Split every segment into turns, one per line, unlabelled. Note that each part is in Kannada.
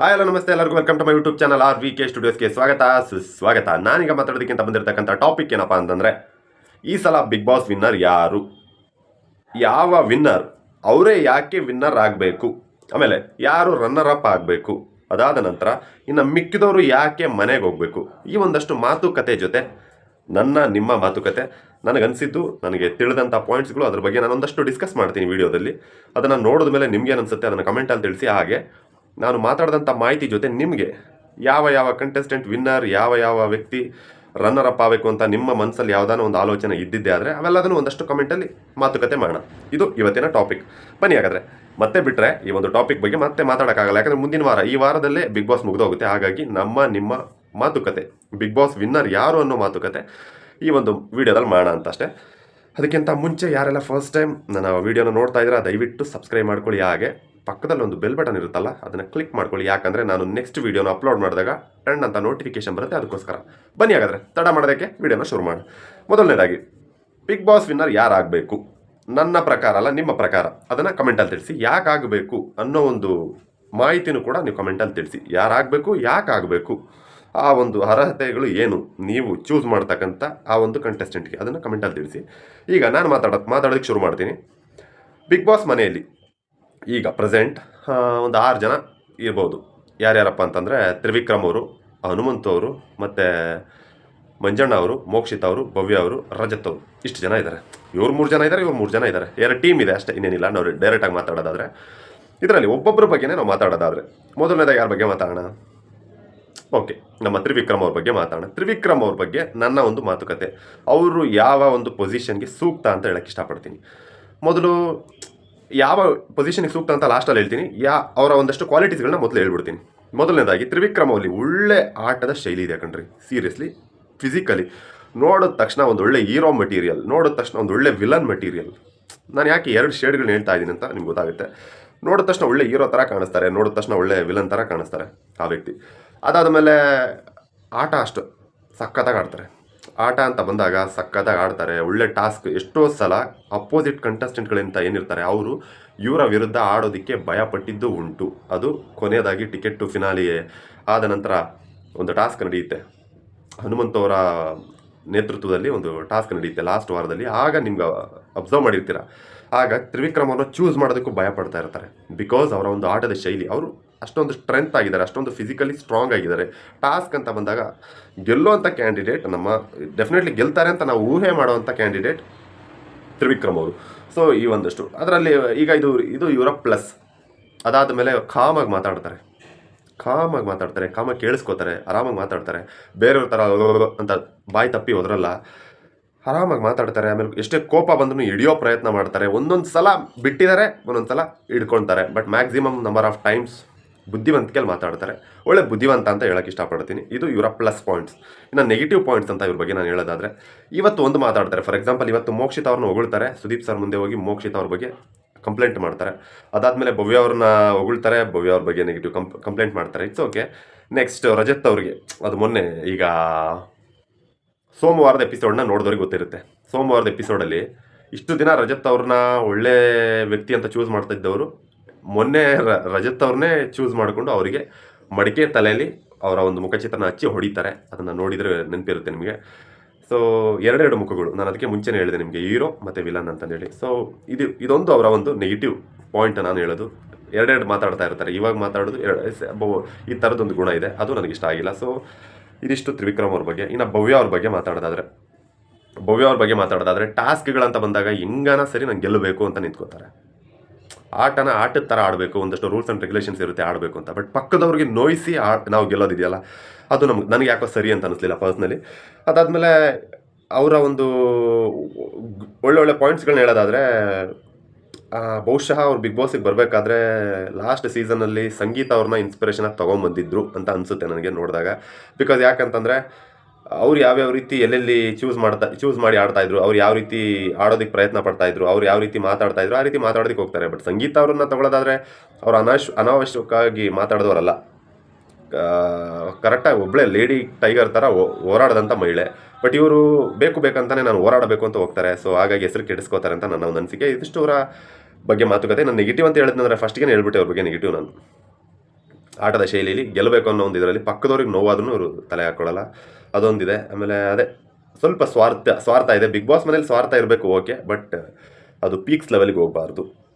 ಹಾಯ್ ಹಲೋ ನಮಸ್ತೆ ಎಲ್ಲರಿಗೂ. Welcome to my YouTube channel R V K ಸ್ಟುಡಿಯೋಸ್ಗೆ ಸ್ವಾಗತ. ಸುಸ್ವಾಗತ. ನಾನೀಗ ಮಾತಾಡೋದಕ್ಕಿಂತ ಬಂದಿರತಕ್ಕಂಥ ಟಾಪಿಕ್ ಏನಪ್ಪ ಅಂತಂದರೆ, ಈ ಸಲ ಬಿಗ್ ಬಾಸ್ ವಿನ್ನರ್ ಯಾರು? ಯಾವ ವಿನ್ನರ್ ಅವರೇ ಯಾಕೆ ವಿನ್ನರ್ ಆಗಬೇಕು? ಆಮೇಲೆ ಯಾರು ರನ್ನರ್ ಅಪ್ ಆಗಬೇಕು? ಅದಾದ ನಂತರ ಇನ್ನು ಮಿಕ್ಕಿದವರು ಯಾಕೆ ಮನೆಗೆ ಹೋಗಬೇಕು? ಈ ಒಂದಷ್ಟು ಮಾತುಕತೆ ಜೊತೆ, ನನ್ನ, ನಿಮ್ಮ ಮಾತುಕತೆ, ನನಗನ್ಸಿದ್ದು, ನನಗೆ ತಿಳಿದಂಥ ಪಾಯಿಂಟ್ಸ್ಗಳು ಅದ್ರ ಬಗ್ಗೆ ನಾನು ಒಂದಷ್ಟು ಡಿಸ್ಕಸ್ ಮಾಡ್ತೀನಿ ವಿಡಿಯೋದಲ್ಲಿ. ಅದನ್ನು ನೋಡಿದ ಮೇಲೆ ನಿಮ್ಗೆ ಅನಿಸುತ್ತೆ ಅದನ್ನು ಕಮೆಂಟಲ್ಲಿ ತಿಳಿಸಿ. ಹಾಗೆ ನಾನು ಮಾತಾಡಿದಂಥ ಮಾಹಿತಿ ಜೊತೆ ನಿಮಗೆ. ಯಾವ ಯಾವ ಕಂಟೆಸ್ಟೆಂಟ್ ವಿನ್ನರ್ ಯಾವ ಯಾವ ವ್ಯಕ್ತಿ ರನ್ನರ್ ಅಪ್ ಆಗಬೇಕು ಅಂತ ನಿಮ್ಮ ಮನಸ್ಸಲ್ಲಿ ಯಾವುದಾನ ಒಂದು ಆಲೋಚನೆ ಇದ್ದಿದ್ದೆ ಆದರೆ ಅವೆಲ್ಲದನ್ನು ಒಂದಷ್ಟು ಕಮೆಂಟಲ್ಲಿ ಮಾತುಕತೆ ಮಾಡೋಣ. ಇದು ಇವತ್ತಿನ ಟಾಪಿಕ್ ಬನ್ನಿ ಹಾಗಾದರೆ, ಮತ್ತೆ ಬಿಟ್ಟರೆ ಈ ಒಂದು ಟಾಪಿಕ್ ಬಗ್ಗೆ ಮತ್ತೆ ಮಾತಾಡೋಕ್ಕಾಗಲ್ಲ. ಯಾಕಂದರೆ ಮುಂದಿನ ವಾರ, ಈ ವಾರದಲ್ಲೇ ಬಿಗ್ ಬಾಸ್ ಮುಗಿದೋಗುತ್ತೆ. ಹಾಗಾಗಿ ನಮ್ಮ, ನಿಮ್ಮ ಮಾತುಕತೆ ಬಿಗ್ ಬಾಸ್ ವಿನ್ನರ್ ಯಾರು ಅನ್ನೋ ಮಾತುಕತೆ ಈ ಒಂದು ವಿಡಿಯೋದಲ್ಲಿ ಮಾಡೋಣ ಅಂತ ಅಷ್ಟೇ ಅದಕ್ಕಿಂತ ಮುಂಚೆ ಯಾರೆಲ್ಲ ಫಸ್ಟ್ ಟೈಮ್ ನನ್ನ ವೀಡಿಯೋನ ನೋಡ್ತಾ ಇದ್ದೀರಾ, ದಯವಿಟ್ಟು ಸಬ್ಸ್ಕ್ರೈಬ್ ಮಾಡ್ಕೊಳ್ಳಿ ಹಾಗೆ. ಪಕ್ಕದಲ್ಲಿ ಒಂದು ಬೆಲ್ ಬಟನ್ ಇರುತ್ತಲ್ಲ, ಅದನ್ನು ಕ್ಲಿಕ್ ಮಾಡ್ಕೊಳ್ಳಿ. ಯಾಕಂದರೆ ನಾನು ನೆಕ್ಸ್ಟ್ ವೀಡಿಯೋನ ಅಪ್ಲೋಡ್ ಮಾಡಿದಾಗ ಟ್ರೆಂಡ್ ಅಂತ ನೋಟಿಫಿಕೇಶನ್ ಬರುತ್ತೆ, ಅದಕ್ಕೋಸ್ಕರ. ಬನ್ನಿ ಹಾಗಾದರೆ, ತಡ ಮಾಡೋದಕ್ಕೆ ವಿಡಿಯೋನ ಶುರು ಮಾಡಿ ಮೊದಲನೇದಾಗಿ ಬಿಗ್ ಬಾಸ್ ವಿನ್ನರ್ ಯಾರಾಗಬೇಕು? ನನ್ನ ಪ್ರಕಾರ ಅಲ್ಲ, ನಿಮ್ಮ ಪ್ರಕಾರ. ಅದನ್ನು ಕಮೆಂಟಲ್ಲಿ ತಿಳಿಸಿ. ಯಾಕೆ ಆಗಬೇಕು ಅನ್ನೋ ಒಂದು ಮಾಹಿತಿನೂ ಕೂಡ ನೀವು ಕಮೆಂಟಲ್ಲಿ ತಿಳಿಸಿ. ಯಾರಾಗಬೇಕು ಯಾಕೆ ಆಗಬೇಕು ಆ ಒಂದು ಅರ್ಹತೆಗಳು ಏನು? ನೀವು ಚೂಸ್ ಮಾಡ್ತಕ್ಕಂಥ ಆ ಒಂದು ಕಂಟೆಸ್ಟೆಂಟ್ಗೆ ಅದನ್ನು ಕಮೆಂಟಲ್ಲಿ ತಿಳಿಸಿ. ಈಗ ನಾನು ಮಾತಾಡೋ ಮಾತಾಡೋದಕ್ಕೆ ಶುರು ಮಾಡ್ತೀನಿ. ಬಿಗ್ ಬಾಸ್ ಮನೆಯಲ್ಲಿ ಈಗ ಪ್ರೆಸೆಂಟ್ ಒಂದು ಆರು ಜನ ಇರ್ಬೋದು. ಯಾರ್ಯಾರಪ್ಪ ಅಂತಂದರೆ ತ್ರಿವಿಕ್ರಮ್ ಅವರು, ಹನುಮಂತ್ ಅವರು ಮತ್ತು ಮಂಜಣ್ಣ ಅವರು, ಮೋಕ್ಷಿತ್ ಅವರು, ಭವ್ಯ ಅವರು, ರಜತ್ ಅವರು. ಇಷ್ಟು ಜನ ಇದ್ದಾರೆ ಇವ್ರು ಮೂರು ಜನ ಇದ್ದಾರೆ ಇವ್ರು ಮೂರು ಜನ ಇದ್ದಾರೆ ಎರಡು ಟೀಮ್ ಇದೆ ಅಷ್ಟೇ, ಇನ್ನೇನಿಲ್ಲ. ನಾವು ಡೈರೆಕ್ಟಾಗಿ ಮಾತಾಡೋದಾದರೆ. ಇದರಲ್ಲಿ ಒಬ್ಬೊಬ್ಬರ ಬಗ್ಗೆನೇ ನಾವು ಮಾತಾಡೋದಾದರೆ. ಮೊದಲನೇದಾಗಿ ಯಾರ ಬಗ್ಗೆ ಮಾತಾಡೋಣ? ಓಕೆ, ನಮ್ಮ ತ್ರಿವಿಕ್ರಮ್ ಅವ್ರ ಬಗ್ಗೆ ಮಾತಾಡೋಣ. ತ್ರಿವಿಕ್ರಮ್ ಅವ್ರ ಬಗ್ಗೆ ನನ್ನ ಒಂದು ಮಾತುಕತೆ. ಅವರು ಯಾವ ಒಂದು ಪೊಸಿಷನ್ಗೆ ಸೂಕ್ತ ಅಂತ ಹೇಳಕ್ಕೆ ಇಷ್ಟಪಡ್ತೀನಿ. ಮೊದಲು ಯಾವ ಪೊಸಿಷನ್ಗೆ ಸೂಕ್ತ ಅಂತ ಲಾಸ್ಟಲ್ಲಿ ಹೇಳ್ತೀನಿ. ಯಾ, ಅವರ ಒಂದಷ್ಟು ಕ್ವಾಲಿಟೀಸ್ಗಳನ್ನ ಮೊದಲು ಹೇಳ್ಬಿಡ್ತೀನಿ. ಮೊದಲನೇದಾಗಿ ತ್ರಿವಿಕ್ರಮ್ ಒಳ್ಳೆ ಆಟದ ಶೈಲಿ ಇದೆ ಕಣ್ರಿ. ಸೀರಿಯಸ್ಲಿ ಫಿಸಿಕಲಿ ನೋಡಿದ ತಕ್ಷಣ ಒಂದು ಒಳ್ಳೆ ಹೀರೋ ಮಟೀರಿಯಲ್ ನೋಡಿದ ತಕ್ಷಣ ಒಂದು ಒಳ್ಳೆ ವಿಲನ್ ಮಟೀರಿಯಲ್ ನಾನು ಯಾಕೆ ಎರಡು ಶೇಡ್ಗಳನ್ನ ಹೇಳ್ತಾ ಇದ್ದೀನಿ ಅಂತ ನಿಮ್ಗೆ ಗೊತ್ತಾಗುತ್ತೆ. ನೋಡಿದ ತಕ್ಷಣ ಒಳ್ಳೆ ಹೀರೋ ಥರ ಕಾಣಿಸ್ತಾರೆ, ನೋಡಿದ ತಕ್ಷಣ ಒಳ್ಳೆ ವಿಲನ್ ಥರ ಕಾಣಿಸ್ತಾರೆ ಆ ವ್ಯಕ್ತಿ. ಅದಾದ ಮೇಲೆ ಆಟ ಅಷ್ಟು ಸಖತ್ತಾಗಿ ಆಡ್ತಾರೆ. ಆಟ ಅಂತ ಬಂದಾಗ ಸಕ್ಕತ್ತಾಗಿ ಆಡ್ತಾರೆ. ಒಳ್ಳೆ ಟಾಸ್ಕ್. ಎಷ್ಟೋ ಸಲ ಅಪೋಸಿಟ್ ಕಂಟೆಸ್ಟೆಂಟ್ಗಳಿಂದ ಏನಿರ್ತಾರೆ, ಅವರು ಇವರ ವಿರುದ್ಧ ಆಡೋದಕ್ಕೆ ಭಯಪಟ್ಟಿದ್ದು ಉಂಟು. ಅದು ಕೊನೆಯದಾಗಿ ಟಿಕೆಟ್ ಟು ಫಿನಾಲಿಗೆ ಆದ ನಂತರ ಒಂದು ಟಾಸ್ಕ್ ನಡೆಯುತ್ತೆ. ಹನುಮಂತ ಅವರ ನೇತೃತ್ವದಲ್ಲಿ ಒಂದು ಟಾಸ್ಕ್ ನಡೆಯುತ್ತೆ ಲಾಸ್ಟ್ ವಾರದಲ್ಲಿ. ಆಗ ನಿಮ್ಗೆ ಅಬ್ಸರ್ವ್ ಮಾಡಿರ್ತೀರ. ಆಗ ತ್ರಿವಿಕ್ರಮ್ ಅವರು ಚೂಸ್ ಮಾಡೋದಕ್ಕೂ ಭಯ ಪಡ್ತಾ ಇರ್ತಾರೆ. ಬಿಕಾಸ್ ಅವರ ಒಂದು ಆಟದ ಶೈಲಿ, ಅವರು ಅಷ್ಟೊಂದು ಸ್ಟ್ರೆಂತ್ ಆಗಿದ್ದಾರೆ, ಅಷ್ಟೊಂದು ಫಿಸಿಕಲಿ ಸ್ಟ್ರಾಂಗ್ ಆಗಿದ್ದಾರೆ. ಟಾಸ್ಕ್ ಅಂತ ಬಂದಾಗ ಗೆಲ್ಲುವಂಥ ಕ್ಯಾಂಡಿಡೇಟ್ ನಮ್ಮ ಡೆಫಿನೆಟ್ಲಿ ಗೆಲ್ತಾರೆ ಅಂತ ನಾವು ಊಹೆ ಮಾಡುವಂಥ ಕ್ಯಾಂಡಿಡೇಟ್ ತ್ರಿವಿಕ್ರಮ್ ಅವರು. ಸೊ ಈ ಒಂದಷ್ಟು. ಅದರಲ್ಲಿ ಈಗ ಇದು ಇದು ಇವರ ಪ್ಲಸ್ ಅದಾದ ಮೇಲೆ ಕಾಮಾಗಿ ಮಾತಾಡ್ತಾರೆ. ಕಾಮಾಗಿ ಮಾತಾಡ್ತಾರೆ ಕಾಮಾಗಿ ಕೇಳಿಸ್ಕೋತಾರೆ, ಆರಾಮಾಗಿ ಮಾತಾಡ್ತಾರೆ. ಬೇರೆಯವ್ರ ಥರ ಅಂತ ಬಾಯಿ ತಪ್ಪಿ ಹೋದ್ರಲ್ಲ, ಆರಾಮಾಗಿ ಮಾತಾಡ್ತಾರೆ, ಆಮೇಲೆ ಎಷ್ಟೇ ಕೋಪ ಬಂದರೂ ಹಿಡಿಯೋ ಪ್ರಯತ್ನ ಮಾಡ್ತಾರೆ. ಒಂದೊಂದು ಸಲ ಬಿಟ್ಟಿದ್ದಾರೆ ಒಂದೊಂದು ಸಲ ಹಿಡ್ಕೊಳ್ತಾರೆ. But maximum number of times ಬುದ್ಧಿವಂತಿಕೆಯಲ್ಲಿ ಮಾತಾಡ್ತಾರೆ. ಒಳ್ಳೆ ಬುದ್ಧಿವಂತ ಅಂತ ಹೇಳಕ್ಕೆ ಇಷ್ಟಪಡ್ತೀನಿ. ಇದು ಇವರ ಪ್ಲಸ್ ಪಾಯಿಂಟ್ಸ್ ಇನ್ನು ನೆಗೆಟಿವ್ ಪಾಯಿಂಟ್ಸ್ ಅಂತ ಇವ್ರ ಬಗ್ಗೆ ನಾನು ಹೇಳೋದಾದ್ರೆ, ಇವತ್ತು ಒಂದು ಮಾತಾಡ್ತಾರೆ. ಫಾರ್ ಎಕ್ಸಾಂಪಲ್ ಇವತ್ತು ಮೋಕ್ಷಿತ್ ಅವ್ರನ್ನ ಹೊಗಳ್ತಾರೆ. ಸುದೀಪ್ ಸರ್ ಮುಂದೆ ಹೋಗಿ ಮೋಕ್ಷಿತ್ ಅವ್ರ ಬಗ್ಗೆ ಕಂಪ್ಲೇಂಟ್ ಮಾಡ್ತಾರೆ. ಅದಾದಮೇಲೆ ಭವ್ಯ ಅವ್ರನ್ನ ಹೊಗಳ್ತಾರೆ. ಭವ್ಯ ಅವ್ರ ಬಗ್ಗೆ ನೆಗೆಟಿವ್ ಕಂಪ್ ಕಂಪ್ಲೇಂಟ್ ಮಾಡ್ತಾರೆ. ಇಟ್ಸ್ ಓಕೆ ನೆಕ್ಸ್ಟ್ ರಜತ್ ಅವ್ರಿಗೆ, ಅದು ಮೊನ್ನೆ ಈಗ ಸೋಮವಾರದ ಎಪಿಸೋಡ್ನ ನೋಡಿದವ್ರಿಗೆ ಗೊತ್ತಿರುತ್ತೆ. ಸೋಮವಾರದ ಎಪಿಸೋಡಲ್ಲಿ ಇಷ್ಟು ದಿನ ರಜತ್ ಅವ್ರನ್ನ ಒಳ್ಳೆ ವ್ಯಕ್ತಿ ಅಂತ ಚೂಸ್ ಮಾಡ್ತಾ ಇದ್ದವರು ಮೊನ್ನೆ ರಜತ್ ಅವ್ರನ್ನೇ ಚೂಸ್ ಮಾಡಿಕೊಂಡು ಅವರಿಗೆ ಮಡಿಕೆ ತಲೆಯಲ್ಲಿ ಅವರ ಒಂದು ಮುಖಚಿತ್ರನ ಹಚ್ಚಿ ಹೊಡಿತಾರೆ. ಅದನ್ನು ನೋಡಿದರೆ ನೆನಪಿರುತ್ತೆ ನಿಮಗೆ. ಸೊ ಎರಡೆರಡು ಮುಖಗಳು. ನಾನು ಅದಕ್ಕೆ ಮುಂಚೆನೇ ಹೇಳಿದೆ ನಿಮಗೆ. ಹೀರೋ ಮತ್ತು ವಿಲನ್ ಅಂತಂದೇಳಿ. ಸೊ ಇದು, ಇದೊಂದು ಅವರ ಒಂದು ನೆಗೆಟಿವ್ ಪಾಯಿಂಟ್ ನಾನು ಹೇಳೋದು. ಎರಡೆರಡು ಮಾತಾಡ್ತಾ ಇರ್ತಾರೆ. ಇವಾಗ ಮಾತಾಡೋದು ಈ ಥರದೊಂದು ಗುಣ ಇದೆ. ಅದು ನನಗೆ ಇಷ್ಟ ಆಗಿಲ್ಲ. ಸೊ ಇದಿಷ್ಟು ತ್ರಿವಿಕ್ರಮ್ ಅವ್ರ ಬಗ್ಗೆ. ಇನ್ನು ಭವ್ಯ ಅವ್ರ ಬಗ್ಗೆ ಮಾತಾಡೋದಾದರೆ, ಭವ್ಯ ಅವ್ರ ಬಗ್ಗೆ ಮಾತಾಡೋದಾದರೆ, ಟಾಸ್ಕ್ಗಳಂತ ಬಂದಾಗ ಹೆಂಗಾನ ಸರಿ ನಾನು ಗೆಲ್ಲಬೇಕು ಅಂತ ನಿಂತ್ಕೋತಾರೆ. ಆಟನ ಆಟದ ಥರ ಆಡಬೇಕು, ಒಂದಷ್ಟು ರೂಲ್ಸ್ ಆ್ಯಂಡ್ ರೆಗ್ಯುಲೇಷನ್ಸ್ ಇರುತ್ತೆ ಆಡಬೇಕು ಅಂತ. ಬಟ್ ಪಕ್ಕದವ್ರಿಗೆ ನೋಯಿಸಿ ಆ, ನಾವು ಗೆಲ್ಲೋದಿದೆಯಲ್ಲ, ಅದು ನಮ್ಗೆ, ನನಗೆ ಯಾಕೋ ಸರಿ ಅಂತ ಅನಿಸ್ಲಿಲ್ಲ ಪರ್ಸ್ನಲಿ ಅದಾದಮೇಲೆ ಅವರ ಒಂದು ಒಳ್ಳೊಳ್ಳೆ ಒಳ್ಳೆ ಪಾಯಿಂಟ್ಸ್ಗಳನ್ನ ಹೇಳೋದಾದರೆ ಬಹುಶಃ ಅವ್ರು ಬಿಗ್ ಬಾಸಿಗೆ ಬರಬೇಕಾದ್ರೆ ಲಾಸ್ಟ್ ಸೀಸನಲ್ಲಿ ಸಂಗೀತ ಅವ್ರನ್ನ ಇನ್ಸ್ಪಿರೇಷನಾಗಿ ತೊಗೊಂಬಂದಿದ್ರು ಅಂತ ಅನಿಸುತ್ತೆ ನನಗೆ ನೋಡಿದಾಗ. ಬಿಕಾಸ್ ಯಾಕಂತಂದರೆ ಅವ್ರು ಯಾವ್ಯಾವ ರೀತಿ ಎಲ್ಲೆಲ್ಲಿ ಚೂಸ್ ಮಾಡ್ತಾ ಚೂಸ್ ಮಾಡಿ ಆಡ್ತಾ ಇದ್ರು, ಅವ್ರು ಯಾವ ರೀತಿ ಆಡೋದಕ್ಕೆ ಪ್ರಯತ್ನ ಪಡ್ತಾ ಇದ್ರು, ಅವ್ರು ಯಾವ ರೀತಿ ಮಾತಾಡ್ತಾ ಇದ್ರು, ಆ ರೀತಿ ಮಾತಾಡೋದಕ್ಕೆ ಹೋಗ್ತಾರೆ. ಬಟ್ ಸಂಗೀತ ಅವ್ರನ್ನ ತಗೊಳ್ಳೋದಾದ್ರೆ ಅವ್ರು ಅನಾಶ್, ಅನಾವಶ್ಯಕವಾಗಿ ಮಾತಾಡಿದವರಲ್ಲ ಕರೆಕ್ಟಾಗಿ ಒಬ್ಬಳೆ ಲೇಡಿ ಟೈಗರ್ ಥರ ಹೋರಾಡದಂಥ ಮಹಿಳೆ. ಬಟ್ ಇವರು ಬೇಕು ಬೇಕಂತಾನೆ ನಾನು ಹೋರಾಡಬೇಕು ಅಂತ ಹೋಗ್ತಾರೆ. ಸೊ ಹಾಗಾಗಿ ಹೆಸರು ಕೆಡಿಸ್ಕೋತಾರೆ ಅಂತ ನನ್ನ ಒಂದು ಅನಿಸಿಕೆ. ಇದಿಷ್ಟು ಅವರ ಬಗ್ಗೆ ಮಾತುಕತೆ. ನಾನು ನೆಗೆಟಿವ್ ಅಂತ ಹೇಳಿದ್ನಂದ್ರೆ ಫಸ್ಟ್ಗೆ ಹೇಳ್ಬಿಟ್ಟೆ ಅವ್ರ ಬಗ್ಗೆ ನೆಗೆಟಿವ್ ನಾನು. ಆಟದ ಶೈಲಿಯಲ್ಲಿ ಗೆಲ್ಲಬೇಕು ಅನ್ನೋ ಒಂದು ಇದರಲ್ಲಿ ಪಕ್ಕದವ್ರಿಗೆ ನೋವಾದ್ರೂ ಇವರು ತಲೆ ಹಾಕ್ಕೊಳ್ಳಲ್ಲ ಅದೊಂದಿದೆ. ಆಮೇಲೆ ಅದೇ ಸ್ವಲ್ಪ ಸ್ವಾರ್ಥ ಸ್ವಾರ್ಥ ಇದೆ. ಬಿಗ್ ಬಾಸ್ ಮನೇಲಿ ಸ್ವಾರ್ಥ ಇರಬೇಕು ಓಕೆ ಬಟ್ ಅದು ಪೀಕ್ಸ್ ಲೆವೆಲ್ಗೆ ಹೋಗಬಾರ್ದು.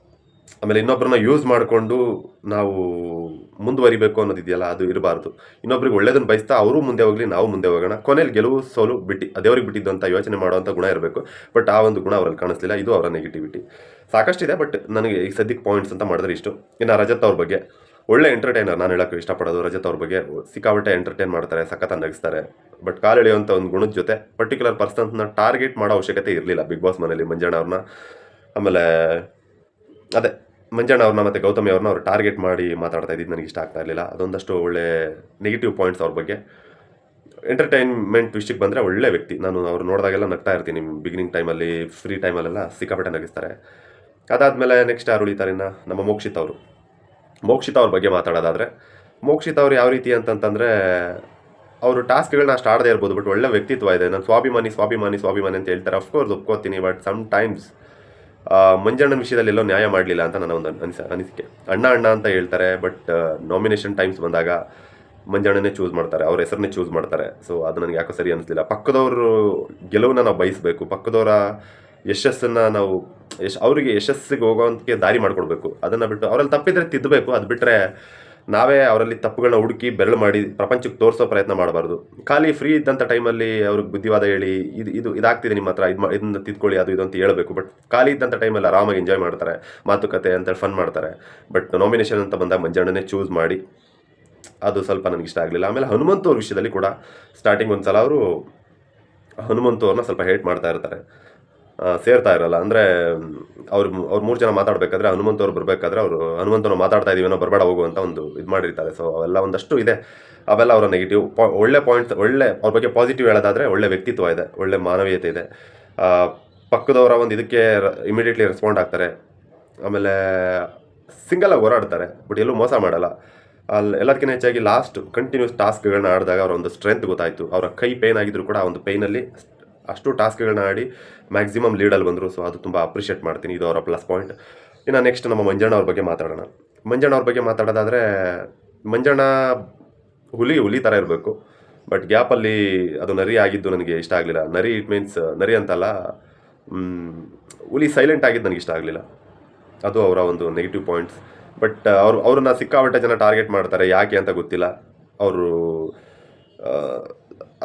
ಆಮೇಲೆ ಇನ್ನೊಬ್ಬರನ್ನ ಯೂಸ್ ಮಾಡಿಕೊಂಡು ನಾವು ಮುಂದುವರಿಬೇಕು ಅನ್ನೋದಿದೆಯಲ್ಲ ಅದು ಇರಬಾರ್ದು. ಇನ್ನೊಬ್ರಿಗೆ ಒಳ್ಳೇದನ್ನು ಬಯಸ್ತಾ ಅವರು ಮುಂದೆ ಹೋಗಲಿ, ನಾವು ಮುಂದೆ ಹೋಗೋಣ. ಕೊನೆಯಲ್ಲಿ ಗೆಲುವು, ಸೋಲು, ಬಿಟ್ಟು ಅದೇವ್ರಿಗೆ ಬಿಟ್ಟಿದ್ದಂಥ ಯೋಚನೆ ಮಾಡುವಂಥ ಗುಣ ಇರಬೇಕು. ಬಟ್ ಆ ಒಂದು ಗುಣ ಅವರಲ್ಲಿ ಕಾಣಿಸ್ಲಿಲ್ಲ. ಇದು ಅವರ ನೆಗೆಟಿವಿಟಿ ಸಾಕಷ್ಟಿದೆ ಬಟ್ ನನಗೆ ಈಗ ಸದ್ಯಕ್ಕೆ ಪಾಯಿಂಟ್ಸ್ ಅಂತ ಮಾಡಿದ್ರೆ ಇಷ್ಟು. ಇನ್ನು ರಜತ್ ಅವ್ರ ಬಗ್ಗೆ. ಒಳ್ಳೆ ಎಂಟರ್ಟೈನರ್ ನಾನು ಹೇಳೋಕ್ಕೆ ಇಷ್ಟಪಡೋದು ರಜತ್ ಅವ್ರ ಬಗ್ಗೆ. ಸಿಕ್ಕಾಪಟ್ಟೆ ಎಂಟರ್ಟೈನ್ ಮಾಡ್ತಾರೆ ಸಖತ್ ನಗಿಸ್ತಾರೆ. ಬಟ್ ಕಾಲೆಳೆಯುವಂಥ ಒಂದು ಗುಣದ ಜೊತೆ ಪರ್ಟಿಕ್ಯುಲರ್ ಪರ್ಸನ್ಸ್ನ ಟಾರ್ಗೆಟ್ ಮಾಡೋ ಅವಶ್ಯಕತೆ ಇರಲಿಲ್ಲ ಬಿಗ್ ಬಾಸ್ ಮನೇಲಿ ಮಂಜಣ್ಣ ಅವ್ರನ್ನ. ಆಮೇಲೆ ಅದೇ ಮಂಜಣ್ಣ ಅವ್ರನ್ನ ಮತ್ತು ಗೌತಮಿ ಅವ್ರನ್ನ ಅವ್ರು ಟಾರ್ಗೆಟ್ ಮಾಡಿ ಮಾತಾಡ್ತಾ ಇದ್ದಿದ್ದು ನನಗೆ ಇಷ್ಟ ಆಗ್ತಾ ಇರಲಿಲ್ಲ. ಅದೊಂದಷ್ಟು ಒಳ್ಳೆ ನೆಗೆಟಿವ್ ಪಾಯಿಂಟ್ಸ್ ಅವ್ರ ಬಗ್ಗೆ. ಎಂಟರ್ಟೈನ್ಮೆಂಟ್ ವಿಷಯಕ್ಕೆ ಬಂದರೆ ಒಳ್ಳೆ ವ್ಯಕ್ತಿ. ನಾನು ಅವ್ರು ನೋಡಿದಾಗೆಲ್ಲ ನಗ್ತಾ ಇರ್ತೀನಿ ಬಿಗಿನಿಂಗ್ ಟೈಮಲ್ಲಿ ಫ್ರೀ ಟೈಮಲ್ಲೆಲ್ಲ ಸಿಕ್ಕಾಪಟ್ಟೆ ನಗಿಸ್ತಾರೆ. ಅದಾದಮೇಲೆ ನೆಕ್ಸ್ಟ್ ಯಾರು ಉಳಿತಾರೆ ಇನ್ನು? ನಮ್ಮ ಮೋಕ್ಷಿತ್ ಅವರು. ಮೋಕ್ಷಿತ್ ಅವ್ರ ಬಗ್ಗೆ ಮಾತಾಡೋದಾದರೆ, ಮೋಕ್ಷಿತ ಅವ್ರು ಯಾವ ರೀತಿ ಅಂತಂತಂದರೆ, ಅವರು ಟಾಸ್ಕ್ಗಳನ್ನ ಅಷ್ಟು ಆಡದೇ ಇರ್ಬೋದು, ಬಟ್ ಒಳ್ಳೆ ವ್ಯಕ್ತಿತ್ವ ಇದೆ. ನಾನು ಸ್ವಾಭಿಮಾನಿ ಸ್ವಾಭಿಮಾನಿ ಸ್ವಾಭಿಮಾನಿ ಅಂತ ಹೇಳ್ತಾರೆ. ಅಫ್ಕೋರ್ಸ್ ಒಪ್ಕೋತೀನಿ ಬಟ್ ಸಮ್ ಟೈಮ್ಸ್ ಮಂಜಣ್ಣನ ವಿಷಯದಲ್ಲಿ ಎಲ್ಲೋ ನ್ಯಾಯ ಮಾಡಲಿಲ್ಲ ಅಂತ ನನ್ನ ಒಂದು ಅನಿಸ, ಅನಿಸಿಕೆ. ಅಣ್ಣ ಅಣ್ಣ ಅಂತ ಹೇಳ್ತಾರೆ ಬಟ್ ನಾಮಿನೇಷನ್ ಟೈಮ್ಸ್ ಬಂದಾಗ ಮಂಜಣ್ಣನೇ ಚೂಸ್ ಮಾಡ್ತಾರೆ, ಅವ್ರ ಹೆಸರನ್ನೇ ಚೂಸ್ ಮಾಡ್ತಾರೆ. ಸೊ ಅದು ನನಗೆ ಯಾಕೋ ಸರಿ ಅನಿಸ್ಲಿಲ್ಲ. ಪಕ್ಕದವರು ಗೆಲುವನ್ನ ನಾವು ಬಯಸಬೇಕು. ಪಕ್ಕದವರ ಯಶಸ್ಸನ್ನು ನಾವು ಯಶ್, ಅವರಿಗೆ ಯಶಸ್ಸಿಗೆ ಹೋಗೋವಂಥಕ್ಕೆ ದಾರಿ ಮಾಡಿಕೊಡ್ಬೇಕು. ಅದನ್ನು ಬಿಟ್ಟು ಅವರಲ್ಲಿ ತಪ್ಪಿದ್ರೆ ತಿದ್ದಬೇಕು ಅದು ಬಿಟ್ಟರೆ ನಾವೇ ಅವರಲ್ಲಿ ತಪ್ಪುಗಳನ್ನ ಹುಡುಕಿ ಬೆರಳು ಮಾಡಿ ಪ್ರಪಂಚಕ್ಕೆ ತೋರಿಸೋ ಪ್ರಯತ್ನ ಮಾಡಬಾರ್ದು. ಖಾಲಿ ಫ್ರೀ ಇದ್ದಂಥ ಟೈಮಲ್ಲಿ ಅವ್ರಿಗೆ ಬುದ್ಧಿವಾದ ಹೇಳಿ ಇದು ಇದು, ಇದಾಗ್ತಿದೆ ನಿಮ್ಮ ಹತ್ರ. ಇದು ಇದನ್ನ ತಿದ್ಕೊಳ್ಳಿ, ಅದು ಇದು ಅಂತ ಹೇಳಬೇಕು. ಬಟ್ ಖಾಲಿ ಇದ್ದಂಥ ಟೈಮಲ್ಲಿ ಆರಾಮಾಗಿ ಎಂಜಾಯ್ ಮಾಡ್ತಾರೆ. ಮಾತುಕತೆ ಅಂತ ಫನ್ ಮಾಡ್ತಾರೆ. ಬಟ್ ನಾಮಿನೇಷನ್ ಅಂತ ಬಂದಾಗ ಮಂಜಣ್ಣನೇ ಚೂಸ್ ಮಾಡಿ. ಅದು ಸ್ವಲ್ಪ ನನಗೆ ಇಷ್ಟ ಆಗಲಿಲ್ಲ. ಆಮೇಲೆ ಹನುಮಂತ ಅವ್ರ ವಿಷಯದಲ್ಲಿ ಕೂಡ ಸ್ಟಾರ್ಟಿಂಗ್ ಒಂದು ಸಲ ಅವರು ಹನುಮಂತವ್ರನ್ನ ಸ್ವಲ್ಪ ಹೇಟ್ ಮಾಡ್ತಾ ಇರ್ತಾರೆ. ಸೇರ್ತಾ ಇರಲ್ಲ. ಅಂದರೆ, ಅವ್ರು ಅವ್ರು ಮೂರು ಜನ ಮಾತಾಡಬೇಕಾದ್ರೆ ಹನುಮಂತ ಅವ್ರು ಬರಬೇಕಾದ್ರೆ ಅವರು ಹನುಮಂತನ ಮಾತಾಡ್ತಾ ಇದೀವಿ ಏನೋ ಬರಬೇಡ, ಹೋಗು ಅಂತ ಒಂದು ಇದು ಮಾಡಿರ್ತಾರೆ. ಸೊ ಅವೆಲ್ಲ ಒಂದಷ್ಟು ಇದೆ. ಅವೆಲ್ಲ ಅವರ ನೆಗೆಟಿವ್ ಒಳ್ಳೆ ಪಾಯಿಂಟ್ಸ್ ಒಳ್ಳೆ, ಅವ್ರ ಬಗ್ಗೆ ಪಾಸಿಟಿವ್ ಹೇಳೋದಾದರೆ ಒಳ್ಳೆ ವ್ಯಕ್ತಿತ್ವ ಇದೆ, ಒಳ್ಳೆ ಮಾನವೀಯತೆ ಇದೆ. ಪಕ್ಕದವರ ಒಂದು ಇದಕ್ಕೆ ಇಮಿಡಿಯೇಟ್ಲಿ ರೆಸ್ಪಾಂಡ್ ಆಗ್ತಾರೆ. ಆಮೇಲೆ ಸಿಂಗಲಾಗಿ ಹೋರಾಡ್ತಾರೆ ಬಟ್ ಎಲ್ಲೂ ಮೋಸ ಮಾಡಲ್ಲ. ಅಲ್ಲಿ ಎಲ್ಲದಕ್ಕಿಂತ ಹೆಚ್ಚಾಗಿ ಲಾಸ್ಟ್ ಕಂಟಿನ್ಯೂಸ್ ಟಾಸ್ಕ್ಗಳನ್ನ ಆಡಿದಾಗ ಅವರ ಒಂದು ಸ್ಟ್ರೆಂತ್ ಗೊತ್ತಾಯಿತು. ಅವರ ಕೈ ಪೇನ್ ಆಗಿದ್ರು ಕೂಡ ಒಂದು ಪೇಯ್ನಲ್ಲಿ ಅಷ್ಟು ಟಾಸ್ಕ್ಗಳನ್ನ ಆಡಿ ಮ್ಯಾಕ್ಸಿಮಮ್ ಲೀಡಲ್ಲಿ ಬಂದರು. ಸೊ ಅದು ತುಂಬ ಅಪ್ರಿಷಿಯೇಟ್ ಮಾಡ್ತೀನಿ. ಇದು ಅವರ ಪ್ಲಸ್ ಪಾಯಿಂಟ್. ಇನ್ನು ನೆಕ್ಸ್ಟ್ ನಮ್ಮ ಮಂಜಣ್ಣ ಅವ್ರ ಬಗ್ಗೆ ಮಾತಾಡೋಣ. ಮಂಜಣ್ಣ ಅವ್ರ ಬಗ್ಗೆ ಮಾತಾಡೋದಾದರೆ, ಮಂಜಣ್ಣ ಹುಲಿ ಹುಲಿ ಥರ ಇರಬೇಕು. ಬಟ್ ಗ್ಯಾಪಲ್ಲಿ ಅದು ನರಿ ಆಗಿದ್ದು ನನಗೆ ಇಷ್ಟ ಆಗಲಿಲ್ಲ. ನರಿ ಇಟ್ ಮೀನ್ಸ್ ನರಿ ಅಂತಲ್ಲ ಹುಲಿ ಸೈಲೆಂಟ್ ಆಗಿದ್ದು ನನಗೆ ಇಷ್ಟ ಆಗಲಿಲ್ಲ. ಅದು ಅವರ ಒಂದು ನೆಗೆಟಿವ್ ಪಾಯಿಂಟ್ಸ್. ಬಟ್ ಅವರು, ಅವ್ರನ್ನ ಸಿಕ್ಕಾಪಟ್ಟೆ ಜನ ಟಾರ್ಗೆಟ್ ಮಾಡ್ತಾರೆ. ಯಾಕೆ ಅಂತ ಗೊತ್ತಿಲ್ಲ. ಅವರು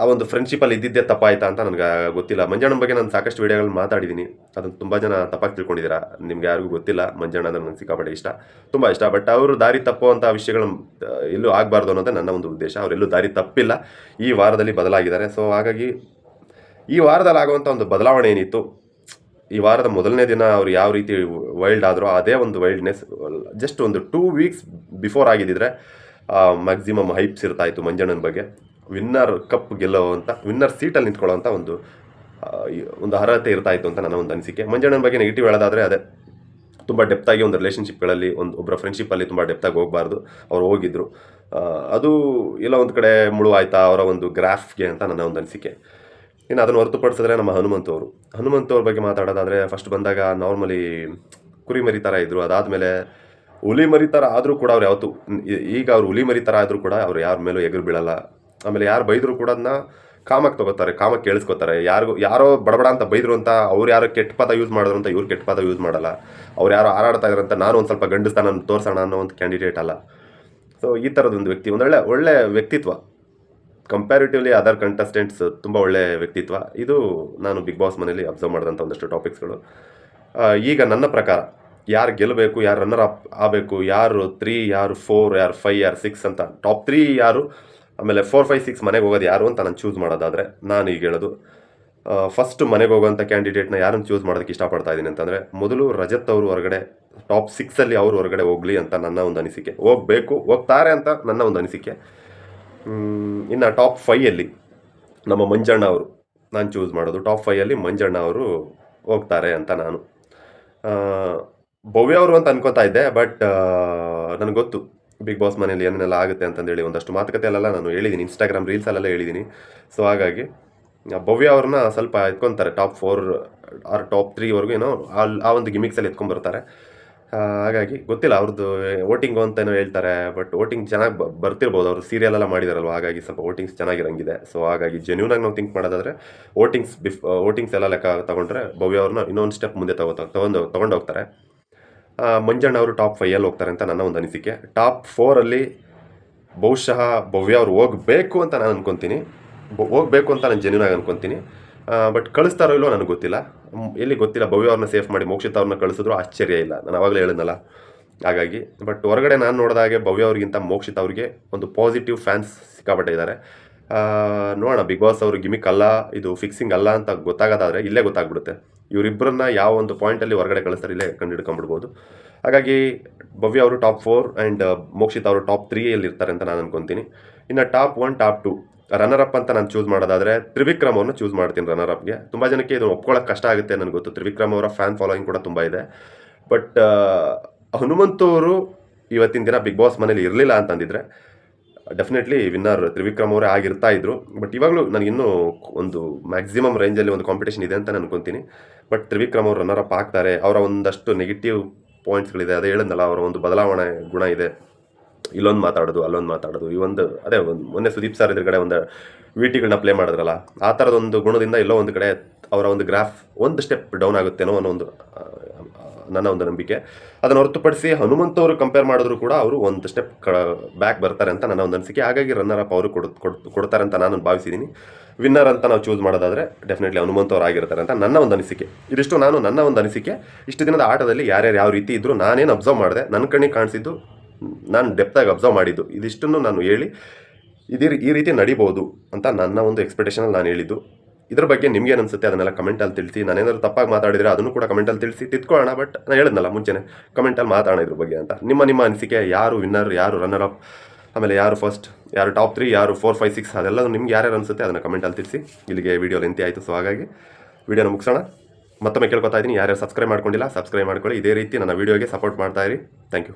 ಆ ಒಂದು ಫ್ರೆಂಡ್ಶಿಪ್ಪಲ್ಲಿ ಇದ್ದಿದ್ದೇ ತಪ್ಪಾಯ್ತಾ ಅಂತ ನನಗೆ ಗೊತ್ತಿಲ್ಲ. ಮಂಜಣ್ಣನ ಬಗ್ಗೆ ನಾನು ಸಾಕಷ್ಟು ವಿಡಿಯೋಗಳು ಮಾತಾಡಿದ್ದೀನಿ ಅದನ್ನು ತುಂಬ ಜನ ತಪ್ಪಾಗಿ ತಿಳ್ಕೊಂಡಿದ್ದೀರಾ ನಿಮ್ಗೆ ಯಾರಿಗೂ ಗೊತ್ತಿಲ್ಲ. ಮಂಜಣ್ಣ ಅಂದರೆ ನನಗೆ ಸಿಕ್ಕಾಪಟ್ಟೆ ಇಷ್ಟ. ತುಂಬ ಇಷ್ಟ. ಬಟ್ ಅವರು ದಾರಿ ತಪ್ಪುವಂಥ ವಿಷಯಗಳು ಎಲ್ಲೂ ಆಗಬಾರ್ದು ಅನ್ನೋದೇ ನನ್ನ ಒಂದು ಉದ್ದೇಶ. ಅವರೆಲ್ಲೂ ದಾರಿ ತಪ್ಪಿಲ್ಲ. ಈ ವಾರದಲ್ಲಿ ಬದಲಾಗಿದ್ದಾರೆ. ಸೊ ಹಾಗಾಗಿ ಈ ವಾರದಲ್ಲಿ ಆಗುವಂಥ ಒಂದು ಬದಲಾವಣೆ ಏನಿತ್ತು? ಈ ವಾರದ ಮೊದಲನೇ ದಿನ ಅವರು ಯಾವ ರೀತಿ ವೈಲ್ಡ್ ಆದರೂ ಅದೇ ಒಂದು ವೈಲ್ಡ್ನೆಸ್ ಜಸ್ಟ್ ಒಂದು ಟೂ ವೀಕ್ಸ್ ಬಿಫೋರ್ ಆಗಿದ್ದಿದ್ರೆ ಮ್ಯಾಕ್ಸಿಮಮ್ ಹೈಪ್ಸ್ ಇರ್ತಾಯಿತ್ತು ಮಂಜಣ್ಣನ ಬಗ್ಗೆ. ವಿನ್ನರ್ ಕಪ್ ಗೆಲ್ಲೋ ಅಂತ, ವಿನ್ನರ್ ಸೀಟಲ್ಲಿ ನಿಂತ್ಕೊಳ್ಳೋವಂಥ ಒಂದು ಒಂದು ಅರ್ಹತೆ ಇರ್ತಾ ಇತ್ತು ಅಂತ ನನ್ನ ಒಂದು ಅನಿಸಿಕೆ. ಮಂಜಣ್ಣನ ಬಗ್ಗೆ ನೆಗೆಟಿವ್ ಹೇಳೋದಾದರೆ ಅದೇ, ತುಂಬ ಡೆಪ್ತಾಗಿ ಒಂದು ರಿಲೇಷನ್ಶಿಪ್ಗಳಲ್ಲಿ ಒಂದು ಒಬ್ಬರ ಫ್ರೆಂಡ್ಶಿಪ್ಪಲ್ಲಿ ತುಂಬ ಡೆಪ್ತಾಗಿ ಹೋಗಬಾರ್ದು. ಅವ್ರು ಹೋಗಿದ್ರು. ಅದು ಎಲ್ಲ ಒಂದು ಕಡೆ ಮುಳುವಾಯ್ತಾ ಅವರ ಒಂದು ಗ್ರಾಫ್ಗೆ ಅಂತ ನನ್ನ ಒಂದು ಅನಿಸಿಕೆ. ಇನ್ನು ಅದನ್ನು ಹೊರತುಪಡಿಸಿದ್ರೆ ನಮ್ಮ ಹನುಮಂತವರು ಅವರು. ಹನುಮಂತ ಅವ್ರ ಬಗ್ಗೆ ಮಾತಾಡೋದಾದರೆ ಫಸ್ಟ್ ಬಂದಾಗ ನಾರ್ಮಲಿ ಕುರಿ ಮರಿ ಥರ ಇದ್ದರು ಅದಾದಮೇಲೆ ಹುಲಿ ಮರಿ ಥರ ಆದರೂ ಕೂಡ ಅವ್ರು ಯಾವತ್ತು ಈಗ ಅವ್ರು ಹುಲಿ ಮರಿ ಥರ ಆದರೂ ಕೂಡ ಅವ್ರು ಯಾರ ಮೇಲೂ ಎಗರು ಬೀಳಲ್ಲ. ಆಮೇಲೆ ಯಾರು ಬೈದರೂ ಕೂಡ ಅದನ್ನ ಕಾಮಕ್ಕೆ ತಗೋತಾರೆ, ಕಾಮಕ್ಕೆ ಕೇಳಿಸ್ಕೊತಾರೆ. ಯಾರಿಗೂ, ಯಾರೋ ಬಡಬಡ ಅಂತ ಬೈದರು ಅಂತ ಅವ್ರು ಯಾರೋ ಕೆಟ್ಟ ಪದ ಯೂಸ್ ಮಾಡಿದ್ರು ಅಂತ ಇವ್ರು ಕೆಟ್ಟ ಪದ ಯೂಸ್ ಮಾಡಲ್ಲ. ಅವ್ರು ಯಾರೋ ಹಾರಾಡ್ತಾ ಇದಾರೆ ಅಂತ ನಾನು ಒಂದು ಸ್ವಲ್ಪ ಗಂಡಸ್ತಾನ ತೋರಿಸೋಣ ಅನ್ನೋ ಒಂದು ಕ್ಯಾಂಡಿಡೇಟ್ ಅಲ್ಲ. ಸೊ ಈ ಥರದೊಂದು ವ್ಯಕ್ತಿ, ಒಂದೊಳ್ಳೆ, ಒಳ್ಳೆ ವ್ಯಕ್ತಿತ್ವ. ಕಂಪ್ಯಾರಿಟಿವ್ಲಿ ಅದರ್ ಕಂಟೆಸ್ಟೆಂಟ್ಸ್ ತುಂಬ ಒಳ್ಳೆ ವ್ಯಕ್ತಿತ್ವ. ಇದು ನಾನು ಬಿಗ್ ಬಾಸ್ ಮನೇಲಿ ಅಬ್ಸರ್ವ್ ಮಾಡಿದಂಥ ಒಂದಷ್ಟು ಟಾಪಿಕ್ಸ್ಗಳು ಈಗ ನನ್ನ ಪ್ರಕಾರ, ಯಾರು ಗೆಲ್ಲಬೇಕು ಯಾರು ರನ್ನರ್ ಅಪ್ ಆಗಬೇಕು, ಯಾರು ತ್ರೀ ಯಾರು ಫೋರ್ ಯಾರು ಫೈವ್ ಯಾರು ಸಿಕ್ಸ್ ಅಂತ ಟಾಪ್ ತ್ರೀ ಯಾರು ಆಮೇಲೆ ಫೋರ್ ಫೈವ್ ಸಿಕ್ಸ್ ಮನೆಗೆ ಹೋಗೋದು ಯಾರು ಅಂತ ನಾನು ಚೂಸ್ ಮಾಡೋದಾದರೆ ನಾನು ಈಗ ಹೇಳೋದು. ಫಸ್ಟ್ ಮನೆಗೆ ಹೋಗುವಂಥ ಕ್ಯಾಂಡಿಡೇಟ್ನ ಯಾರನ್ನು ಚೂಸ್ ಮಾಡೋದಕ್ಕೆ ಇಷ್ಟಪಡ್ತಾ ಇದ್ದೀನಿ ಅಂತಂದರೆ ಮೊದಲು ರಜತ್ ಅವರು ಹೊರಗಡೆ ಟಾಪ್ ಸಿಕ್ಸಲ್ಲಿ ಅವರು ಹೊರಗಡೆ ಹೋಗಲಿ ಅಂತ ನನ್ನ ಒಂದು ಅನಿಸಿಕೆ. ಹೋಗಬೇಕು, ಹೋಗ್ತಾರೆ ಅಂತ ನನ್ನ ಒಂದು ಅನಿಸಿಕೆ. ಇನ್ನು ಟಾಪ್ ಫೈಯಲ್ಲಿ ನಮ್ಮ ಮಂಜಣ್ಣ ಅವರು ನಾನು ಚೂಸ್ ಮಾಡೋದು. ಟಾಪ್ ಫೈಯಲ್ಲಿ ಮಂಜಣ್ಣ ಅವರು ಹೋಗ್ತಾರೆ ಅಂತ ನಾನು. ಭವ್ಯ ಅವರು ಅಂತ ಅನ್ಕೋತಾ ಇದ್ದೆ ಬಟ್ ನನಗೆ ಗೊತ್ತು. ಬಿಗ್ ಬಾಸ್ ಮನೆಯಲ್ಲಿ ಏನೇನೆಲ್ಲ ಆಗುತ್ತೆ ಅಂತಂದೇಳಿ ಒಂದಷ್ಟು ಮಾತುಕತೆಯಲ್ಲೆಲ್ಲ ನಾನು ಹೇಳಿದ್ದೀನಿ. ಇನ್ಸ್ಟಾಗ್ರಾಮ್ ರೀಲ್ಸಲ್ಲೆಲ್ಲ ಹೇಳಿದ್ದೀನಿ. ಸೊ ಹಾಗಾಗಿ ಭವ್ಯ ಅವ್ರನ್ನ ಸ್ವಲ್ಪ ಎತ್ಕೊತಾರೆ. ಟಾಪ್ ಫೋರ್ ಆರ್ ಟಾಪ್ ತ್ರೀವರೆಗೂ ಏನೋ ಅಲ್ಲಿ ಆ ಒಂದು ಗಿಮಿಕ್ಸಲ್ಲಿ ಎತ್ಕೊಂಡ್ಬರ್ತಾರೆ ಹಾಗಾಗಿ ಗೊತ್ತಿಲ್ಲ ಅವ್ರದ್ದು ವೋಟಿಂಗು ಅಂತ ಏನೋ ಹೇಳ್ತಾರೆ. ಬಟ್ ವೋಟಿಂಗ್ ಚೆನ್ನಾಗಿ ಬರ್ತಿರ್ಬೋದು. ಅವರು ಸೀರಿಯಲ್ ಎಲ್ಲ ಮಾಡಿದಾರಲ್ವ? ಹಾಗಾಗಿ ಸ್ವಲ್ಪ ವೋಟಿಂಗ್ಸ್ ಚೆನ್ನಾಗಿರಂಗಿದೆ. ಸೊ ಹಾಗಾಗಿ ಜೆನ್ಯೂನಾಗಿ ನಾವು ಥಿಂಕ್ ಮಾಡೋದಾದ್ರೆ, ವೋಟಿಂಗ್ಸ್ ಬಿಫ್, ವೋಟಿಂಗ್ಸ್ ಎಲ್ಲ ಲೆಕ್ಕ ತಗೊಂಡ್ರೆ ಭವ್ಯ ಅವ್ರನ್ನ ಇನ್ನೊಂದು ಸ್ಟೆಪ್ ಮುಂದೆ ತಗೋ ತಗೊಂಡು ತೊಗೊಂಡೋಗ್ತಾರೆ ಮಂಜಣ್ಣ ಅವರು ಟಾಪ್ ಫೈಯಲ್ಲಿ ಹೋಗ್ತಾರೆ ಅಂತ ನನ್ನ ಒಂದು ಅನಿಸಿಕೆ. ಟಾಪ್ ಫೋರಲ್ಲಿ ಬಹುಶಃ ಭವ್ಯ ಅವ್ರು ಹೋಗಬೇಕು ಅಂತ ನಾನು ಅನ್ಕೊತೀನಿ. ಹೋಗಬೇಕು ಅಂತ ನಾನು ಜೆನ್ಯೂನ್ ಆಗಿ ಅನ್ಕೊತೀನಿ. ಬಟ್ ಕಳಿಸ್ತಾರೋ ಇಲ್ಲೋ ನನಗೆ ಗೊತ್ತಿಲ್ಲ. ಎಲ್ಲಿ ಗೊತ್ತಿಲ್ಲ, ಭವ್ಯ ಅವ್ರನ್ನ ಸೇಫ್ ಮಾಡಿ ಮೋಕ್ಷಿತ ಅವ್ರನ್ನ ಕಳಿಸಿದ್ರು ಆಶ್ಚರ್ಯ ಇಲ್ಲ. ನಾನು ಅವಾಗಲೇ ಹೇಳಿದ್ನಲ್ಲ, ಹಾಗಾಗಿ. ಬಟ್ ಹೊರಗಡೆ ನಾನು ನೋಡಿದಾಗೆ ಭವ್ಯ ಅವ್ರಿಗಿಂತ ಮೋಕ್ಷಿತ ಅವ್ರಿಗೆ ಒಂದು ಪಾಸಿಟಿವ್ ಫ್ಯಾನ್ಸ್ ಸಿಕ್ಕಾಪಟ್ಟಿದ್ದಾರೆ ನೋಡೋಣ ಬಿಗ್ ಬಾಸ್ ಅವರು ಗಿಮಿಕ್ ಅಲ್ಲ, ಇದು ಫಿಕ್ಸಿಂಗ್ ಅಲ್ಲ ಅಂತ ಗೊತ್ತಾಗೋದಾದರೆ ಇಲ್ಲೇ ಗೊತ್ತಾಗ್ಬಿಡುತ್ತೆ. ಇವರಿಬ್ಬರನ್ನ ಯಾವ ಒಂದು ಪಾಯಿಂಟಲ್ಲಿ ಹೊರಗಡೆ ಕಳಿಸ್ತಾರೆ ಇಲ್ಲೇ ಕಂಡು ಹಿಡ್ಕೊಂಡ್ಬಿಡ್ಬೋದು ಹಾಗಾಗಿ ಭವ್ಯ ಅವರು ಟಾಪ್ ಫೋರ್ ಆ್ಯಂಡ್ ಮೋಕ್ಷಿತ್ ಅವರು ಟಾಪ್ ತ್ರೀಯಲ್ಲಿ ಇರ್ತಾರೆ ಅಂತ ನಾನು ಅನ್ಕೊತೀನಿ. ಇನ್ನು top one top two runner up ಅಂತ ನಾನು ಚೂಸ್ ಮಾಡೋದಾದ್ರೆ ತ್ರಿವಿಕ್ರಮ್ ಅವ್ರನ್ನ ಚೂಸ್ ಮಾಡ್ತೀನಿ ರನ್ನರ್ ಅಪ್ಗೆ ತುಂಬ ಜನಕ್ಕೆ ಇದು ಒಪ್ಕೊಳ್ಳೋಕೆ ಕಷ್ಟ ಆಗುತ್ತೆ ನನಗೆ ಗೊತ್ತು. ತ್ರಿವಿಕ್ರಮ್ ಅವರ ಫ್ಯಾನ್ ಫಾಲೋಯಿಂಗ್ ಕೂಡ ತುಂಬ ಇದೆ. ಬಟ್ ಹನುಮಂತು ಅವರು ಇವತ್ತಿನ ದಿನ ಬಿಗ್ ಬಾಸ್ ಮನೇಲಿ ಇರಲಿಲ್ಲ ಅಂತಂದಿದ್ರೆ ಡೆಫಿನೆಟ್ಲಿ ವಿನ್ನರ್ ತ್ರಿವಿಕ್ರಮ್ ಅವರೇ ಆಗಿರ್ತಾ ಇದ್ರು. ಬಟ್ ಇವಾಗಲೂ ನನಗಿನ್ನೂ ಒಂದು ಮ್ಯಾಕ್ಸಿಮಮ್ ರೇಂಜಲ್ಲಿ ಒಂದು ಕಾಂಪಿಟೇಷನ್ ಇದೆ ಅಂತ ನಾನು ಅನ್ಕೊತೀನಿ. ಬಟ್ ತ್ರಿವಿಕ್ರಮ್ ಅವರು ರನ್ನರ್ ಅಪ್ ಆಗ್ತಾರೆ. ಅವರ ಒಂದಷ್ಟು ನೆಗೆಟಿವ್ ಪಾಯಿಂಟ್ಸ್ಗಳಿದೆ ಅದೇ ಹೇಳಿದ್ನಲ್ಲ, ಅವರ ಒಂದು ಬದಲಾವಣೆ ಗುಣ ಇದೆ. ಇಲ್ಲೊಂದು ಮಾತಾಡೋದು, ಅಲ್ಲೊಂದು ಮಾತಾಡೋದು. ಈ ಒಂದು, ಅದೇ ಒಂದು, ಮೊನ್ನೆ ಸುದೀಪ್ ಸರ್ ಎದುರುಗಡೆ ಒಂದು ವಿಟಿಗಳನ್ನ ಪ್ಲೇ ಮಾಡಿದ್ರಲ್ಲ, ಆ ಥರದೊಂದು ಗುಣದಿಂದ ಎಲ್ಲೋ ಒಂದು ಕಡೆ ಅವರ ಒಂದು ಗ್ರಾಫ್ ಒಂದು ಸ್ಟೆಪ್ ಡೌನ್ ಆಗುತ್ತೇನೋ ಅನ್ನೋ ಒಂದು ನನ್ನ ಒಂದು ನಂಬಿಕೆ. ಅದನ್ನು ಹೊರತುಪಡಿಸಿ ಹನುಮಂತ ಅವರು ಕಂಪೇರ್ ಮಾಡಿದ್ರು ಕೂಡ ಅವರು ಒಂದು ಸ್ಟೆಪ್ ಬ್ಯಾಕ್ ಬರ್ತಾರೆ ಅಂತ ನನ್ನ ಒಂದು ಅನಿಸಿಕೆ. ಹಾಗಾಗಿ ರನ್ನರ್ ಅಪ್ ಅವರು ಕೊಡ್- ಕೊಡ್ತಾರೆ ಅಂತ ನಾನು ಭಾವಿಸಿದ್ದೀನಿ ವಿನ್ನರ್ ಅಂತ ನಾವು ಚೂಸ್ ಮಾಡೋದಾದರೆ ಡೆಫಿನೆಟ್ಲಿ ಹನುಮಂತ ಅವರು ಆಗಿರ್ತಾರೆ ಅಂತ ನನ್ನ ಒಂದು ಅನಿಸಿಕೆ. ಇದಿಷ್ಟು ನಾನು ನನ್ನ ಒಂದು ಅನಿಸಿಕೆ. ಇಷ್ಟು ದಿನದ ಆಟದಲ್ಲಿ ಯಾರ್ಯಾರು ಯಾವ ರೀತಿ ಇದ್ದರೂ ನಾನೇನು ಅಬ್ಸರ್ವ್ ಮಾಡಿದೆ. ನನ್ನ ಕಣ್ಣಿಗೆ ಕಾಣಿಸಿದ್ದು, ನಾನು ಡೆಪ್ತಾಗಿ ಅಬ್ಸರ್ವ್ ಮಾಡಿದ್ದು. ಇದಿಷ್ಟನ್ನು ನಾನು ಹೇಳಿ ಇದೇ ಈ ರೀತಿ ನಡಿಬೋದು ಅಂತ ನನ್ನ ಒಂದು ಎಕ್ಸ್ಪೆಕ್ಟೇಷನಲ್ಲಿ ನಾನು ಹೇಳಿದ್ದು. ಇದ್ರ ಬಗ್ಗೆ ನಿಮ್ಗೆ ಅನಿಸುತ್ತೆ? ಅದನ್ನೆಲ್ಲ ಕಮೆಂಟಲ್ಲಿ ತಿಳಿಸಿ. ನಾನೇನಾದ್ರು ತಪ್ಪಾಗಿ ಮಾತಾಡಿದ್ರೆ ಅದನ್ನು ಕೂಡ ಕಮೆಂಟಲ್ಲಿ ತಿಳಿಸಿ ತಿತ್ಕೊಳ್ಳೋಣ ಬಟ್ ನಾನು ಹೇಳಿದ್ನಲ್ಲ ಮುಂಚೆನೆ ಕಮೆಂಟಲ್ಲಿ ಮಾತಾಡೋಣ ಇದ್ರ ಬಗ್ಗೆ ಅಂತ. ನಿಮ್ಮ ನಿಮ್ಮ ಅನಿಸಿಕೆ, ಯಾರು ವಿನ್ನರ್ ಯಾರು ರನ್ನರ್ ಅಪ್ ಆಮೇಲೆ ಯಾರು ಫಸ್ಟ್ ಯಾರು ಟಾಪ್ ತ್ರೀ ಯಾರು ಫೋರ್ ಫೈವ್ ಸಿಕ್ಸ್ ಅದೆಲ್ಲ ನಿಮ್ಗೆ ಯಾರ್ಯಾರು ಅನಿಸುತ್ತೆ ಅದನ್ನು ಕಮೆಂಟಲ್ಲಿ ತಿಳಿಸಿ. ಇಲ್ಲಿಗೆ ವಿಡಿಯೋ ಲೆಂತಿ ಆಯಿತು ಸೊ ಹಾಗಾಗಿ ವಿಡಿಯೋನ ಮುಗಿಸೋಣ. ಮತ್ತೊಮ್ಮೆ ಕೇಳ್ಕೊತಾ ಇದ್ದೀನಿ, ಯಾರ್ಯಾರು ಸಬ್ಸ್ಕ್ರೈಬ್ ಮಾಡ್ಕೊಂಡಿಲ್ಲ ಸಬ್ಸ್ಕ್ರೈಬ್ ಮಾಡ್ಕೊಳ್ಳಿ. ಇದೇ ರೀತಿ ನನ್ನ ವೀಡಿಯೋಗೆ ಸಪೋರ್ಟ್ ಮಾಡ್ತಾ ಇರಿ. Thank you